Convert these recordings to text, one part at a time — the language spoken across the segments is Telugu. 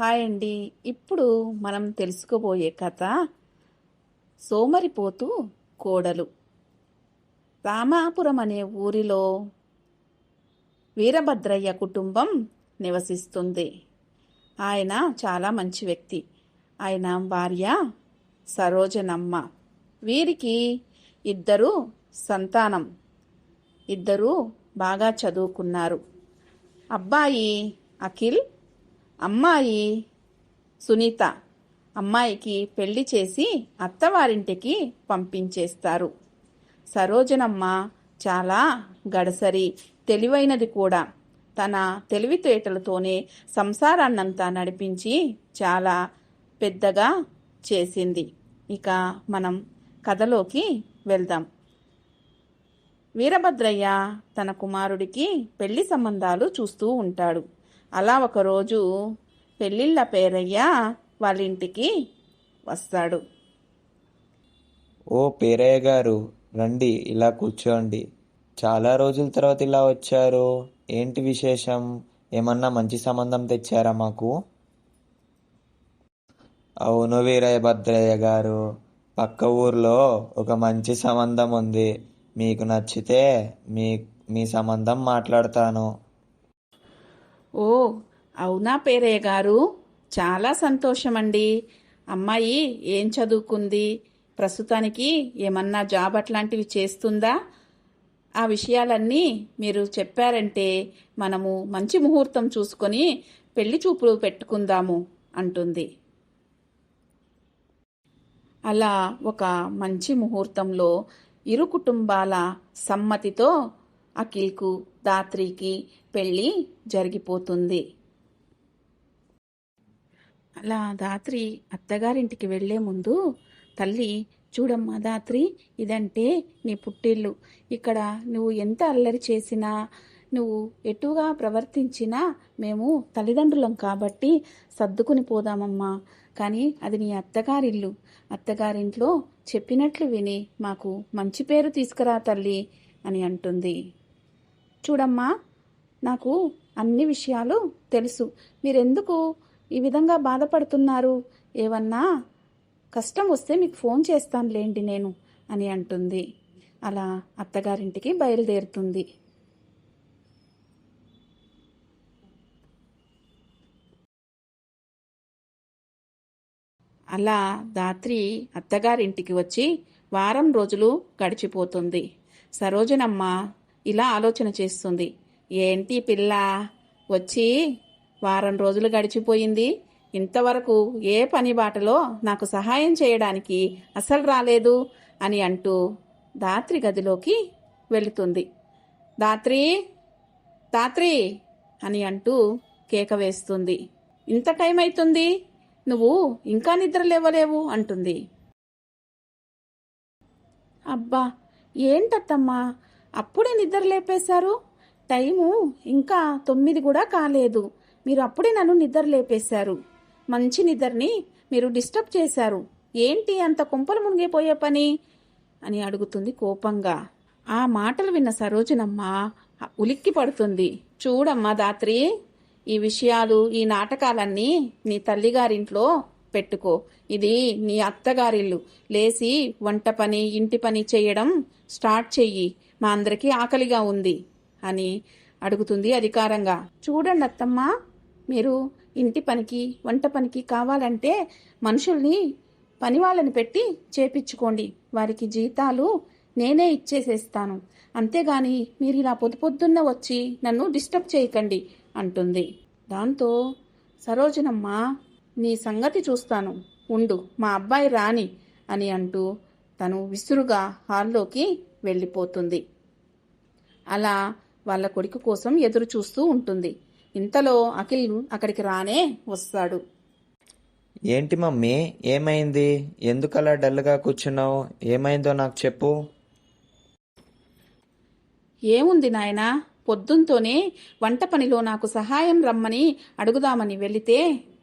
హాయ్ అండి. ఇప్పుడు మనం తెలుసుకోబోయే కథ సోమరిపోతు కోడలు. రామాపురం అనే ఊరిలో వీరభద్రయ్య కుటుంబం నివసిస్తుంది. ఆయన చాలా మంచి వ్యక్తి. ఆయన భార్య సరోజనమ్మ. వీరికి ఇద్దరు సంతానం. ఇద్దరు బాగా చదువుకున్నారు. అబ్బాయి అఖిల్ అమ్మాయి సునీత అమ్మాయికి పెళ్ళి చేసి అత్తవారింటికి పంపించేస్తారు. సరోజనమ్మ చాలా గడసరి తెలివైనది కూడా. తన తెలివితేటలతోనే సంసారాన్నంతా నడిపించి చాలా పెద్దగా చేసింది. ఇక మనం కథలోకి వెళ్దాం. వీరభద్రయ్య తన కుమారుడికి పెళ్ళి సంబంధాలు చూస్తూ ఉంటాడు. అలా ఒకరోజు పెళ్ళిళ్ళ పేరయ్య వాళ్ళ ఇంటికి వస్తాడు. ఓ పేరయ్య గారు రండి ఇలా కూర్చోండి. చాలా రోజుల తర్వాత ఇలా వచ్చారు. ఏంటి విశేషం? ఏమన్నా మంచి సంబంధం తెచ్చారా మాకు? అవును వీరయ్య భద్రయ్య గారు పక్క ఊర్లో ఒక మంచి సంబంధం ఉంది. మీకు నచ్చితే మీ మీ సంబంధం మాట్లాడతాను. ఓ అవునా పేరయ్య గారు? చాలా సంతోషమండి. అమ్మాయి ఏం చదువుకుంది? ప్రస్తుతానికి ఏమన్నా జాబ్ అట్లాంటివి చేస్తుందా? ఆ విషయాలన్నీ మీరు చెప్పారంటే మనము మంచి ముహూర్తం చూసుకొని పెళ్ళి చూపులు పెట్టుకుందాము అంటుంది. అలా ఒక మంచి ముహూర్తంలో ఇరు కుటుంబాల సమ్మతితో అఖిల్కు దాత్రికి పెళ్ళి జరిగిపోతుంది. అలా దాత్రి అత్తగారింటికి వెళ్ళే ముందు తల్లి చూడమ్మా దాత్రి ఇదంటే నీ పుట్టిల్లు. ఇక్కడ నువ్వు ఎంత అల్లరి చేసినా నువ్వు ఎటుగా ప్రవర్తించినా మేము తల్లిదండ్రులం కాబట్టి సర్దుకుని పోదామమ్మా. కానీ అది నీ అత్తగారిల్లు. అత్తగారింట్లో చెప్పినట్లు విని మాకు మంచి పేరు తీసుకురా తల్లి అని అంటుంది. చూడమ్మా నాకు అన్ని విషయాలు తెలుసు. మీరెందుకు ఈ విధంగా బాధపడుతున్నారు? ఏమన్నా కష్టం వస్తే మీకు ఫోన్ చేస్తానులేండి నేను అని అంటుంది. అలా అత్తగారింటికి బయలుదేరుతుంది. అలా దాత్రి అత్తగారింటికి వచ్చి వారం రోజులు గడిచిపోతుంది. సరోజనమ్మ ఇలా ఆలోచన చేస్తుంది. ఏంటి పిల్ల? వచ్చి వారం రోజులు గడిచిపోయింది. ఇంతవరకు ఏ పని బాటలో నాకు సహాయం చేయడానికి అసలు రాలేదు అని అంటూ దాత్రి గదిలోకి వెళుతుంది. దాత్రి దాత్రి అని అంటూ కేక వేస్తుంది. ఇంత టైం అవుతుంది నువ్వు ఇంకా నిద్ర లేవలేవు అంటుంది. అబ్బా! ఏంటత్తమ్మా? అప్పుడే నిద్ర లేపేశారు? టైము ఇంకా తొమ్మిది కూడా కాలేదు. మీరు అప్పుడే నన్ను నిద్ర లేపేశారు. మంచి నిద్రని మీరు డిస్టర్బ్ చేశారు. ఏంటి అంత కుంపలు మునిగిపోయే పని? అని అడుగుతుంది కోపంగా. ఆ మాటలు విన్న సరోజనమ్మ ఉలిక్కి పడుతుంది. చూడమ్మా దాత్రి ఈ విషయాలు ఈ నాటకాలన్నీ నీ తల్లిగారింట్లో పెట్టుకో. ఇది నీ అత్తగారిల్లు. లేచి వంట పని ఇంటి పని చేయడం స్టార్ట్ చెయ్యి. మా అందరికీ ఆకలిగా ఉంది అని అడుగుతుంది అధికారంగా. చూడండి అత్తమ్మ మీరు ఇంటి పనికి వంట పనికి కావాలంటే మనుషుల్ని పని వాళ్ళని పెట్టి చేపించుకోండి. వారికి జీతాలు నేనే ఇచ్చేసేస్తాను. అంతేగాని మీరు ఇలా పొద్దు పొద్దున్న వచ్చి నన్ను డిస్టర్బ్ చేయకండి అంటుంది. దాంతో సరోజనమ్మ నీ సంగతి చూస్తాను ఉండు మా అబ్బాయి రాని అని అంటూ తను విసురుగా హాల్లోకి వెళ్ళిపోతుంది. అలా వాళ్ళ కొడుకు కోసం ఎదురు చూస్తూ ఉంటుంది. ఇంతలో అఖిల్ అక్కడికి రానే వస్తాడు. ఏంటి మమ్మీ ఏమైంది? ఎందుకు అలా డల్గా కూర్చున్నావు? ఏమైందో నాకు చెప్పు. ఏముంది నాయనా? పొద్దుంతోనే వంట పనిలో నాకు సహాయం రమ్మని అడుగుదామని వెళితే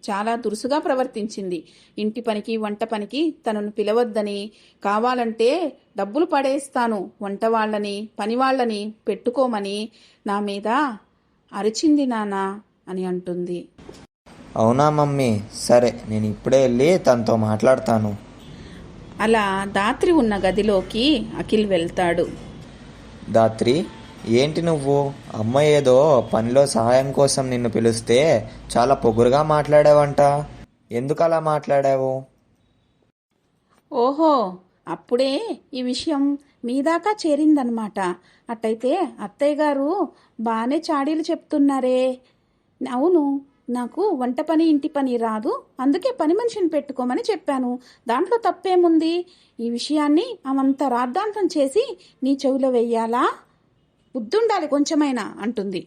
చాలా దురుసుగా ప్రవర్తించింది. ఇంటి పనికి వంట పనికి తనను పిలవద్దని కావాలంటే డబ్బులు పడేస్తాను వంట వాళ్ళని పని వాళ్ళని పెట్టుకోమని నా మీద అరిచింది నానా అని అంటుంది. అవునా మమ్మీ? సరే నేను ఇప్పుడే వెళ్ళి తనతో మాట్లాడతాను. అలా దాత్రి ఉన్న గదిలోకి అఖిల్ వెళ్తాడు. దాత్రి? ఏంటి నువ్వు? అమ్మ ఏదో పనిలో సహాయం కోసం నిన్ను పిలిస్తే చాలా పొగురుగా మాట్లాడావంట. ఎందుకు అలా మాట్లాడావు? ఓహో అప్పుడే ఈ విషయం మీ దాకా చేరిందనమాట. అట్టయితే అత్తయ్య గారు బాగానే చాడీలు చెప్తున్నారే. అవును నాకు వంట పని ఇంటి పని రాదు. అందుకే పని మనిషిని పెట్టుకోమని చెప్పాను. దాంట్లో తప్పేముంది? ఈ విషయాన్ని అవంత రాద్ధాంతం చేసి నీ చెవిలో వెయ్యాలా బుద్ధుండాలి కొంచెమైనా అంటుంది.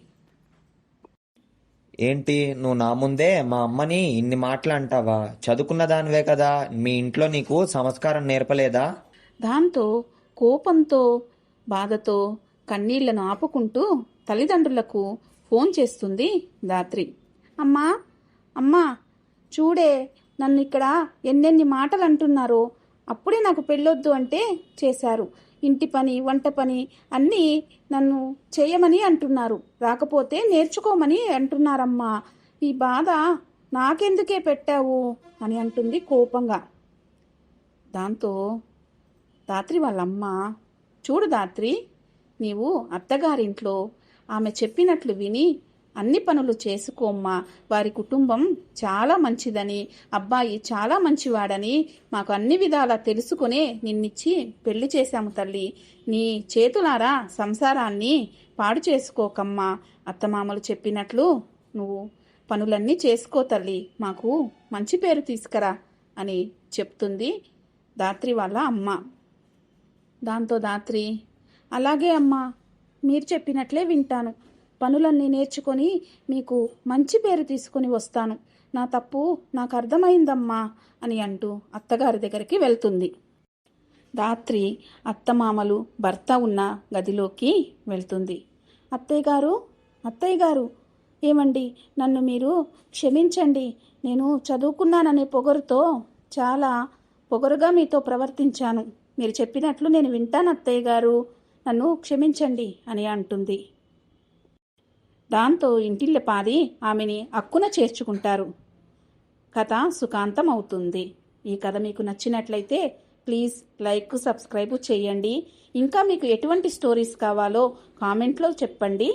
ఏంటి నువ్వు నా ముందే మా అమ్మని ఇన్ని మాటలు అంటావా చదువుకున్న దానివే కదా. మీ ఇంట్లో నీకు సంస్కారం నేర్పలేదా? దాంతో కోపంతో బాధతో కన్నీళ్ళను ఆపుకుంటూ తల్లిదండ్రులకు ఫోన్ చేస్తుంది దాత్రి అమ్మా అమ్మా చూడే నన్ను ఇక్కడ ఎన్నెన్ని మాటలు అంటున్నారో అప్పుడే నాకు పెళ్ళొద్దు అంటే చేశారు. ఇంటి పని వంట పని అన్నీ నన్ను చేయమని అంటున్నారు. రాకపోతే నేర్చుకోమని అంటున్నారమ్మా. ఈ బాధ నాకెందుకే పెట్టావు? అని అంటుంది కోపంగా. దాంతో దాత్రి వాళ్ళమ్మ చూడు దాత్రి నీవు అత్తగారింట్లో ఆమె చెప్పినట్లు విని అన్ని పనులు చేసుకోమ్మా వారి కుటుంబం చాలా మంచిదని అబ్బాయి చాలా మంచివాడని మాకు అన్ని విధాలా తెలుసుకునే నిన్నిచ్చి పెళ్ళి చేశాము తల్లి. నీ చేతులారా సంసారాన్ని పాడు చేసుకోకమ్మా. అత్తమామలు చెప్పినట్లు నువ్వు పనులన్నీ చేసుకో తల్లి. మాకు మంచి పేరు తీసుకురా అని చెప్తుంది దాత్రి వాళ్ళ అమ్మ. దాంతో దాత్రి అలాగే అమ్మా మీరు చెప్పినట్లే వింటాను. పనులన్నీ నేర్చుకొని మీకు మంచి పేరు తీసుకొని వస్తాను. నా తప్పు నాకు అర్థమైందమ్మా అని అంటూ అత్తగారి దగ్గరికి వెళ్తుంది. రాత్రి అత్తమామలు భర్త ఉన్న గదిలోకి వెళ్తుంది. అత్తయ్య గారు అత్తయ్య గారు ఏమండి? నన్ను మీరు క్షమించండి. నేను చదువుకున్నాననే పొగరుతో చాలా పొగరుగా మీతో ప్రవర్తించాను. మీరు చెప్పినట్లు నేను వింటాను అత్తయ్య గారు నన్ను క్షమించండి అని అంటుంది. దాంతో ఇంటిల్లె పాది ఆమెని అక్కున చేర్చుకుంటారు. కథ సుఖాంతం అవుతుంది ఈ కథ మీకు నచ్చినట్లయితే ప్లీజ్ లైక్ సబ్స్క్రైబ్ చేయండి. ఇంకా మీకు ఎటువంటి స్టోరీస్ కావాలో కామెంట్లో చెప్పండి.